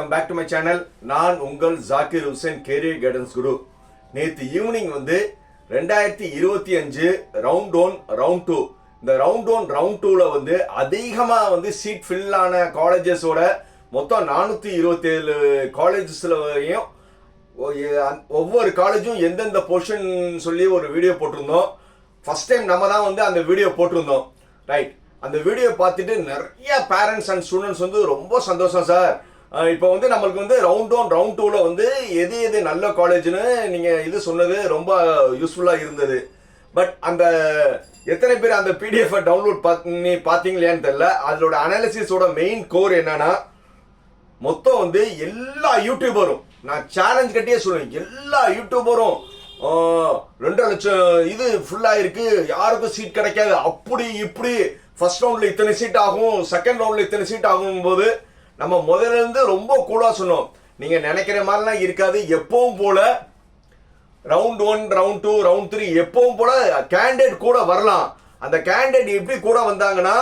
Welcome back to my channel நான் உங்கள் Zakir Hussain career guidance குரு நேற்று ஈவினிங் வந்து ரெண்டாயிரத்தி இருபத்தி அஞ்சு ரவுண்ட் ஒன் ரவுண்ட் டூ இந்த ரவுண்ட் ஒன் ரவுண்ட் டூவில் வந்து அதிகமாக வந்து சீட் ஃபில் ஆன காலேஜஸோட மொத்தம் நானூற்றி இருபத்தேழு காலேஜஸில் வரையும் ஒவ்வொரு காலேஜும் எந்தெந்த போர்ஷன் சொல்லி ஒரு வீடியோ போட்டிருந்தோம். ஃபஸ்ட் டைம் நம்ம தான் வந்து அந்த வீடியோ போட்டிருந்தோம். ரைட் அந்த வீடியோ பார்த்துட்டு நிறைய பேரண்ட்ஸ் அண்ட் ஸ்டூடெண்ட்ஸ் வந்து ரொம்ப சந்தோஷம் சார் இப்போ வந்து நம்மளுக்கு வந்து ரவுண்ட் ஒன் ரவுண்ட் டூவில் வந்து எது எது நல்ல காலேஜ்னு நீங்கள் இது சொன்னது ரொம்ப யூஸ்ஃபுல்லாக இருந்தது. பட் அந்த எத்தனை பேர் அந்த பிடிஎஃபை டவுன்லோட் பண்ணி பார்த்தீங்களையான்னு தெரில அதோட அனாலிசிஸோட மெயின் கோர் என்னன்னா மொத்தம் வந்து எல்லா யூடியூபரும் நான் சேலஞ்ச் கட்டியே சொல்லுவேன் எல்லா யூடியூபரும் ரெண்டரை லட்சம் இது ஃபுல்லாக இருக்கு யாருக்கும் சீட் கிடைக்காது. அப்படி இப்படி ஃபர்ஸ்ட் ரவுண்டில் இத்தனை சீட் ஆகும் செகண்ட் ரவுண்டில் இத்தனை சீட் ஆகும் போது நம்ம முதல்ல இருந்து ரொம்ப கூலா சொன்னோம். நீங்க நினைக்கிற மாதிரிலாம் இருக்காது எப்பவும் போல round one round two round three எப்பவும் போல கேண்டிடேட் கூட வரலாம். அந்த கேண்டிடேட் எப்படி கூட வந்தாங்கன்னா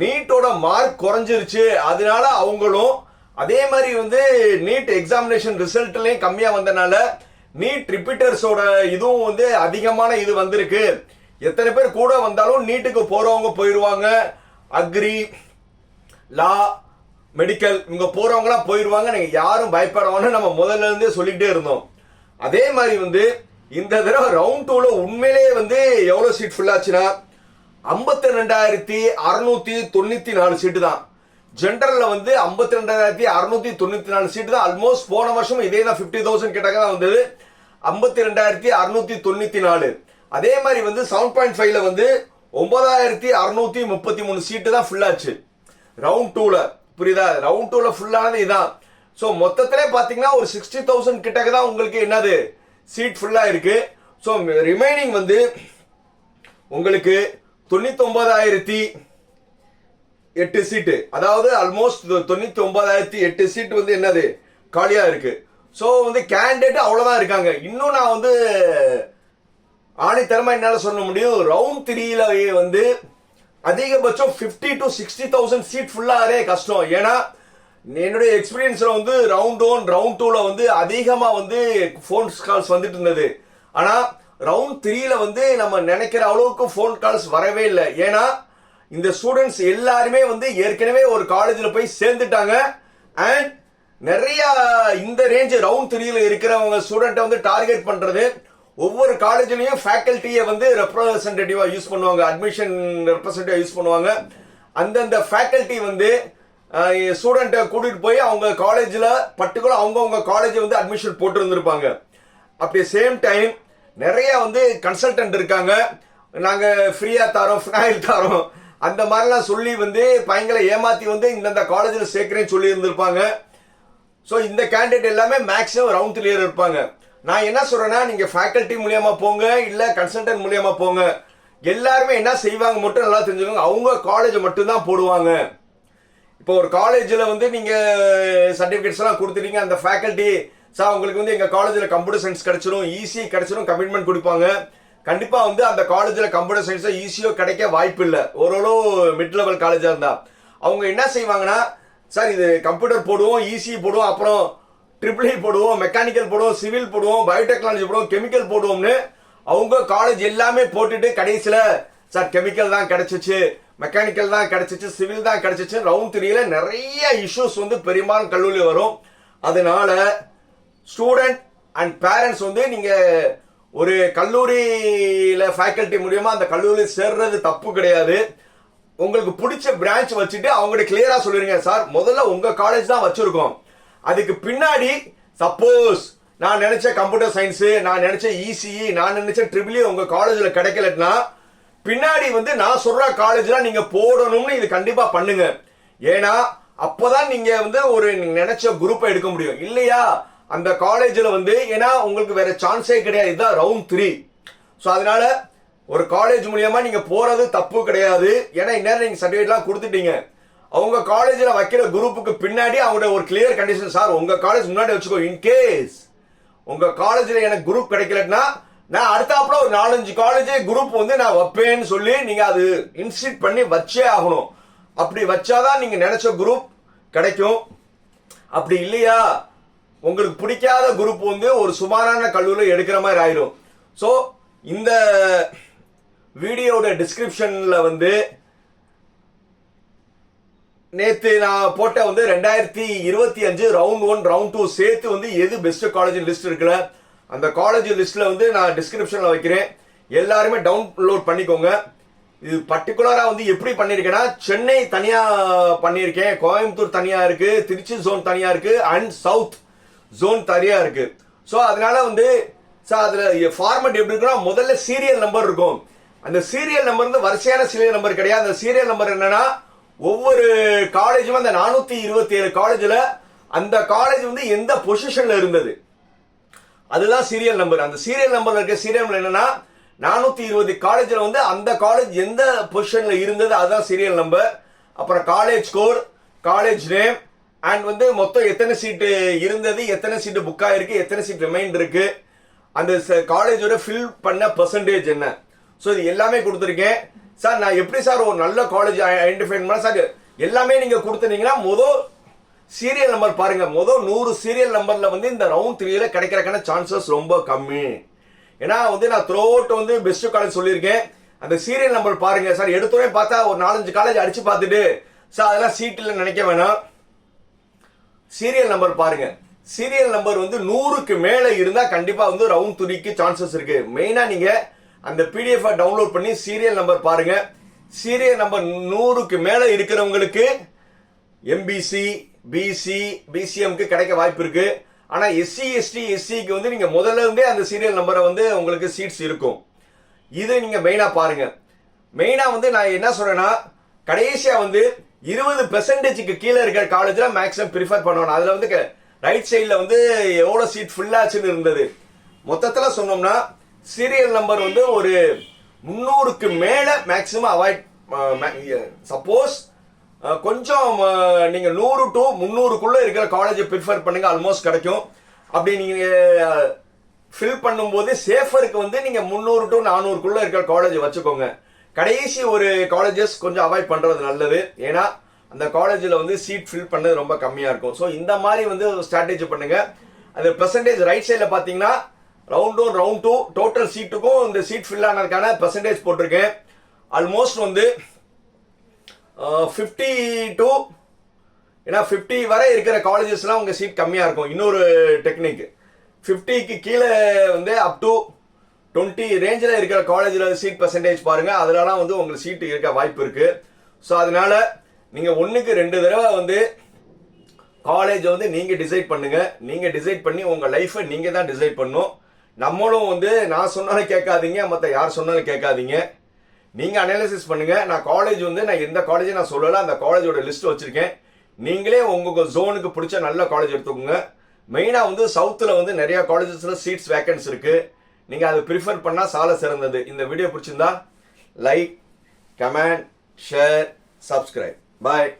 நீட்டோட மார்க் குறைஞ்சிருச்சு. அதனால அவங்களும் அதே மாதிரி வந்து நீட் எக்ஸாமினேஷன் ரிசல்ட்லையும் கம்மியாக வந்தனால நீட் ரிப்பீட்டர்ஸோட இதுவும் வந்து அதிகமான இது வந்திருக்கு. எத்தனை பேர் கூட வந்தாலும் நீட்டுக்கு போகிறவங்க போயிடுவாங்க அக்ரி லா மெடிக்கல் இவங்க போறவங்களாம் போயிடுவாங்க நீங்க யாரும் பயப்படவான்னு நம்ம முதல்ல இருந்தே சொல்லிக்கிட்டே இருந்தோம். அதே மாதிரி வந்து இந்த தடவை ரவுண்ட் டூல உண்மையிலேயே வந்து எவ்வளவு சீட் ஃபுல்லாச்சுன்னா ஐம்பத்தி ரெண்டாயிரத்தி அறுநூத்தி தொண்ணூத்தி நாலு சீட்டு தான். ஜென்ரல்ல வந்து ஐம்பத்தி ரெண்டாயிரத்தி அறுநூத்தி தொண்ணூத்தி நாலு சீட்டு தான். ஆல்மோஸ்ட் போன வருஷம் இதே தான் பிப்டி தௌசண்ட் கிட்டக்க தான் வந்தது. ஐம்பத்தி ரெண்டாயிரத்தி அறுநூத்தி தொண்ணூத்தி நாலு. அதே மாதிரி வந்து செவன் பாயிண்ட் ஃபைவ்ல வந்து ஒன்பதாயிரத்தி அறுநூத்தி முப்பத்தி மூணு சீட்டு தான் ஃபுல்லாச்சு ரவுண்ட் டூல புரியுதா? ரவுண்ட் டூல ஃபுல்லானது இதான். ஸோ மொத்தத்திலே பார்த்தீங்கன்னா ஒரு சிக்ஸ்டி தௌசண்ட் கிட்டக்கு தான் உங்களுக்கு என்னது? சீட் ஃபுல்லாக இருக்கு. ஸோ ரிமைனிங் வந்து உங்களுக்கு தொண்ணூத்தொன்பதாயிரத்தி எட்டு சீட்டு அதாவது ஆல்மோஸ்ட் தொண்ணூத்தி ஒன்பதாயிரத்தி எட்டு சீட் வந்து என்னது? காலியா இருக்கு. ஸோ வந்து கேண்டிடேட் அவ்வளோதான் இருக்காங்க. இன்னும் நான் வந்து ஆணித்தரமா என்னால் சொல்ல முடியும். ரவுண்ட் த்ரீல வந்து அதிகபட்சம் 50 டு சிக்ஸ்டி தௌசண்ட் சீட் ஃபுல்லாகவே கஷ்டம். ஏன்னா என்னுடைய எக்ஸ்பீரியன்ஸ்ல வந்து ரவுண்ட் ஒன் ரவுண்ட் டூல வந்து அதிகமா வந்து ஃபோன் கால்ஸ் வந்துட்டு இருந்தது. ஆனா ரவுண்ட் த்ரீல வந்து நம்ம நினைக்கிற அளவுக்கு ஃபோன் கால்ஸ் வரவே இல்லை. ஏன்னா இந்த ஸ்டூடெண்ட்ஸ் எல்லாருமே வந்து ஏற்கனவே ஒரு காலேஜில் போய் சேர்ந்துட்டாங்க. அண்ட் நிறைய இந்த ரேஞ்ச் ரவுண்ட் த்ரீல இருக்கிறவங்க ஸ்டூடெண்ட்டை வந்து டார்கெட் பண்றது. ஒவ்வொரு காலேஜ்லயும் ஃபேக்கல்ட்டியை வந்து ரெப்ரசன்டேட்டிவா யூஸ் பண்ணுவாங்க அட்மிஷன் ரெப்ரசன்டேட்டிவா யூஸ் பண்ணுவாங்க. அந்தந்த ஃபேக்கல்ட்டி வந்து ஸ்டூடெண்ட்டை கூட்டிகிட்டு போய் அவங்க காலேஜில் பர்டிகுலர் அவங்கவுங்க காலேஜ் வந்து அட்மிஷன் போட்டு இருந்திருப்பாங்க அப்படி சேம் டைம் நிறைய வந்து கன்சல்டன்ட் இருக்காங்க. நாங்கள் ஃப்ரீயாக தரோம் ஃபினாயில் தரோம். அந்த மாதிரிலாம் சொல்லி வந்து பையங்களை ஏமாத்தி வந்து இந்தந்த காலேஜில் சேர்க்குறேன்னு சொல்லி இருந்திருப்பாங்க ஸோ இந்த கேண்டிடேட் எல்லாமே மேக்ஸிமம் ரவுண்ட் கிளியர் இருப்பாங்க. நான் என்ன சொல்றேன்னா நீங்க ஃபேக்கல்ட்டி மூலியமா போங்க இல்ல கன்சல்டன்ட் மூலியமா போங்க. எல்லாருமே என்ன செய்வாங்க மட்டும் நல்லா தெரிஞ்சுக்கோங்க. அவங்க காலேஜ் மட்டும்தான் போடுவாங்க. இப்போ ஒரு காலேஜில் வந்து நீங்க சர்டிஃபிகேட்ஸ்லாம் கொடுத்துட்டீங்க அந்த ஃபேக்கல்ட்டி சார் உங்களுக்கு வந்து எங்க காலேஜில் கம்ப்யூட்டர் சயின்ஸ் கிடைச்சிரும் ஈஸி கிடைச்சிரும் கமிட்மெண்ட் கொடுப்பாங்க. கண்டிப்பா வந்து அந்த காலேஜில் கம்ப்யூட்டர் சயின்ஸ் ஈஸியோ கிடைக்க வாய்ப்பு இல்லை. ஓரளவு மிட் லெவல் காலேஜாக இருந்தா. அவங்க என்ன செய்வாங்கன்னா சார் இது கம்ப்யூட்டர் போடுவோம் ஈஸி போடுவோம் அப்புறம் ட்ரிபிள் போடுவோம் மெக்கானிக்கல் போடுவோம் சிவில் போடுவோம் பயோடெக்னாலஜி போடுவோம் கெமிக்கல் போடுவோம்னு அவங்க காலேஜ் எல்லாமே போட்டுட்டு கடைசியில் சார் கெமிக்கல் தான் கிடைச்சிச்சு மெக்கானிக்கல் தான் கிடைச்சிச்சு சிவில் தான் கிடைச்சிச்சு. ரவுண்ட் த்ரீல நிறைய இஷ்யூஸ் வந்து பெரும்பாலும் கல்லூரி வரும். அதனால ஸ்டூடெண்ட் அண்ட் பேரண்ட்ஸ் வந்து நீங்க ஒரு கல்லூரியில ஃபேக்கல்ட்டி மூலியமா அந்த கல்லூரியில் சேர்றது தப்பு கிடையாது. உங்களுக்கு பிடிச்ச பிரான்ச் வச்சுட்டு அவங்ககிட்ட கிளியரா சொல்லிருங்க சார் முதல்ல உங்க காலேஜ் தான் வச்சிருக்கோம். அதுக்கு பின்னாடி சப்போஸ் நான் நினைச்ச கம்ப்யூட்டர் சயின்ஸு நான் நினைச்ச இசிஇ நான் நினைச்ச ட்ரிபிள்இ e உங்க காலேஜில் கிடைக்கலன்னா பின்னாடி வந்து நான் சொல்ற காலேஜில் நீங்க போடணும்னு இது கண்டிப்பா பண்ணுங்க. ஏன்னா அப்பதான் நீங்க வந்து ஒரு நீங்க நினைச்ச குரூப்பை எடுக்க முடியும். இல்லையா? அந்த காலேஜில் வந்து ஏன்னா உங்களுக்கு வேற சான்ஸே கிடையாது. இதுதான் ரவுண்ட் த்ரீ ஸோ அதனால ஒரு காலேஜ் மூலியமா நீங்க போறது தப்பு கிடையாது. ஏன்னா இந்நேரம் நீங்க சர்டிஃபிகேட்லாம் கொடுத்துட்டீங்க. அவங்க காலேஜில் வைக்கிற குரூப்புக்கு பின்னாடி அவங்களோட ஒரு கிளியர் கண்டிஷன் சார் உங்க காலேஜ் முன்னாடி வச்சுக்கோ இன்கேஸ் உங்கள் உங்க எனக்கு குரூப் கிடைக்கலன்னா நான் அடுத்தாப்புல ஒரு நாலஞ்சு காலேஜ் குரூப் வந்து நான் வைப்பேன்னு சொல்லி நீங்க அது இன்ஸ்டிட் பண்ணி வச்சே ஆகணும். அப்படி வச்சாதான் நீங்க நினைச்ச குரூப் கிடைக்கும். அப்படி இல்லையா? உங்களுக்கு பிடிக்காத குரூப் வந்து ஒரு சுமாரான கல்லூரியில் எடுக்கிற மாதிரி ஆயிரும். ஸோ இந்த வீடியோட டிஸ்கிரிப்ஷன்ல வந்து நேத்து நான் போட்ட வந்து ரெண்டாயிரத்தி இருபத்தி அஞ்சு ரவுண்ட் ஒன் ரவுண்ட் டூ சேர்த்து வந்து எது பெஸ்ட் காலேஜ் லிஸ்ட் இருக்குல்ல அந்த காலேஜ் லிஸ்ட்ல வந்து நான் டிஸ்கிரிப்ஷன்ல வைக்கிறேன். எல்லாருமே டவுன்லோட் பண்ணிக்கோங்க. இது பர்டிகுலரா வந்து எப்படி பண்ணிருக்கேன்னா சென்னை தனியா பண்ணியிருக்கேன் கோயம்புத்தூர் தனியா இருக்கு திருச்சி ஜோன் தனியா இருக்கு அண்ட் சவுத் ஜோன் தனியா இருக்கு. ஸோ அதனால வந்து சார் அதுல ஃபார்மெட் எப்படி இருக்குன்னா முதல்ல சீரியல் நம்பர் இருக்கும். அந்த சீரியல் நம்பர் வந்து வரிசையான சீரியல் நம்பர் கிடையாது. அந்த சீரியல் நம்பர் என்னன்னா ஒவ்வொரு காலேஜும் அந்த நானூத்தி இருபத்தி ஏழு காலேஜ்ல அந்த காலேஜ் வந்து எந்த பொசிஷன்ல இருந்தது? அதுதான் சீரியல் நம்பர் அந்த சீரியல் நம்பர்ல இருக்க சீரியல் நம்பர் என்னன்னா நானூத்தி இருபது காலேஜ்ல வந்து அந்த காலேஜ் எந்த பொசிஷன்ல இருந்தது? அதுதான் சீரியல் நம்பர் அப்புறம் college core college name and வந்து மொத்தம் எத்தனை சீட்டு இருந்தது? எத்தனை சீட்டு புக் ஆயிருக்கு? எத்தனை சீட் ரிமைண்ட் இருக்கு? அந்த காலேஜோட ஃபில் பண்ண பெர்சன்டேஜ் என்ன? ஸோ இது எல்லாமே கொடுத்துருக்கேன். சார் நான் எப்படி சார் ஒரு நல்ல காலேஜ் ஐடென்டிஃபை பண்ண? சார் எல்லாமே நீங்கள் கொடுத்துனீங்கன்னா மொதல் சீரியல் நம்பர் பாருங்க. மொதல் நூறு சீரியல் நம்பர்ல வந்து இந்த ரவுண்ட் த்ரீல கிடைக்கிறக்கான சான்சஸ் ரொம்ப கம்மி. ஏன்னா வந்து நான் த்ரோ அவுட் வந்து பெஸ்ட் காலேஜ் சொல்லியிருக்கேன். அந்த சீரியல் நம்பர் பாருங்க. சார் எடுத்தோடனே பார்த்தா ஒரு நாலஞ்சு காலேஜ் அடிச்சு பார்த்துட்டு சார் அதெல்லாம் சீட் இல்லைன்னு நினைக்க வேணாம். சீரியல் நம்பர் பாருங்க. சீரியல் நம்பர் வந்து நூறுக்கு மேலே இருந்தா கண்டிப்பா வந்து ரவுண்ட் த்ரீக்கு சான்சஸ் இருக்கு. மெயினா நீங்க அந்த பிடிஎஃப் டவுன்லோட் பண்ணி சீரியல் நம்பர் பாருங்க. சீரியல் நம்பர் நூறுக்கு மேல இருக்கிறவங்களுக்கு எம்பிசி பிசி பிசிஎம்க்கு கிடைக்க வாய்ப்பு இருக்கு. ஆனா எஸ்சி எஸ்டி எஸ்சிக்கு வந்து நீங்க முதல்ல இருந்தே அந்த சீரியல் நம்பரை வந்து உங்களுக்கு சீட்ஸ் இருக்கும். இது நீங்க மெயினா பாருங்க. மெயினா வந்து நான் என்ன சொல்றேன்னா கடைசியா வந்து இருபது பெர்சன்டேஜுக்கு கீழே இருக்கிற காலேஜ்ல மேக்ஸிமம் ப்ரிஃபர் பண்ணணும். அதுல வந்து ரைட் சைடில் வந்து எவ்வளவு சீட் ஃபுல்லாச்சுன்னு இருந்தது. மொத்தத்தில் சொன்னோம்னா சீரியல் நம்பர் வந்து ஒரு முந்நூறுக்கு மேல மேக்ஸிமம் அவாய்ட் சப்போஸ் கொஞ்சம் நீங்கள் நீங்க நூறு டு முந்நூறுக்குள்ள இருக்கிற காலேஜை ப்ரிஃபர் பண்ணுங்க ஆல்மோஸ்ட் கிடைக்கும். அப்படி நீங்க ஃபில் பண்ணும்போது சேஃபருக்கு வந்து நீங்க முந்நூறு டு நானூறுக்குள்ள இருக்கிற காலேஜ் வச்சுக்கோங்க. கடைசி ஒரு காலேஜஸ் கொஞ்சம் அவாய்ட் பண்றது நல்லது. ஏன்னா அந்த காலேஜில் வந்து சீட் ஃபில் பண்ணது ரொம்ப கம்மியாக இருக்கும். ஸோ இந்த மாதிரி வந்து ஸ்ட்ராட்டஜி பண்ணுங்க. அது பெர்சன்டேஜ் ரைட் சைடில் பார்த்தீங்கன்னா round one round two total சீட்டுக்கும் இந்த சீட் ஃபில் ஆனதுக்கான பெர்சன்டேஜ் போட்டிருக்கேன் ஆல்மோஸ்ட் வந்து ஃபிஃப்டி டூ ஏன்னா ஃபிஃப்டி வரை இருக்கிற காலேஜஸ்லாம் உங்கள் சீட் கம்மியாக இருக்கும். இன்னொரு டெக்னிக் ஃபிஃப்டிக்கு கீழே வந்து அப் டு டுவெண்ட்டி ரேஞ்சில் இருக்கிற காலேஜில் சீட் பர்சன்டேஜ் பாருங்கள் அதிலலாம் வந்து உங்களுக்கு சீட்டு இருக்க வாய்ப்பு இருக்குது ஸோ அதனால நீங்கள் ஒன்றுக்கு ரெண்டு தடவை வந்து காலேஜ் வந்து நீங்கள் டிசைட் பண்ணுங்கள் நீங்கள் டிசைட் பண்ணி உங்கள் லைஃப்பை நீங்கள் தான் டிசைட் பண்ணும். நம்மளும் வந்து நான் சொன்னாலும் கேட்காதீங்க மற்ற யார் சொன்னாலும் கேட்காதீங்க. நீங்கள் அனாலிசிஸ் பண்ணுங்கள் நான் காலேஜ் வந்து நான் எந்த காலேஜும் நான் சொல்லலை அந்த காலேஜோட லிஸ்ட் வச்சுருக்கேன். நீங்களே உங்கள் ஜோனுக்கு பிடிச்ச நல்ல காலேஜ் எடுத்துக்கோங்க. மெயினாக வந்து சவுத்தில் வந்து நிறையா காலேஜஸில் சீட்ஸ் வேக்கன்ஸ் இருக்குது நீங்கள் அதை ப்ரிஃபர் பண்ணால் சால சிறந்தது. இந்த வீடியோ பிடிச்சிருந்தா like comment share subscribe bye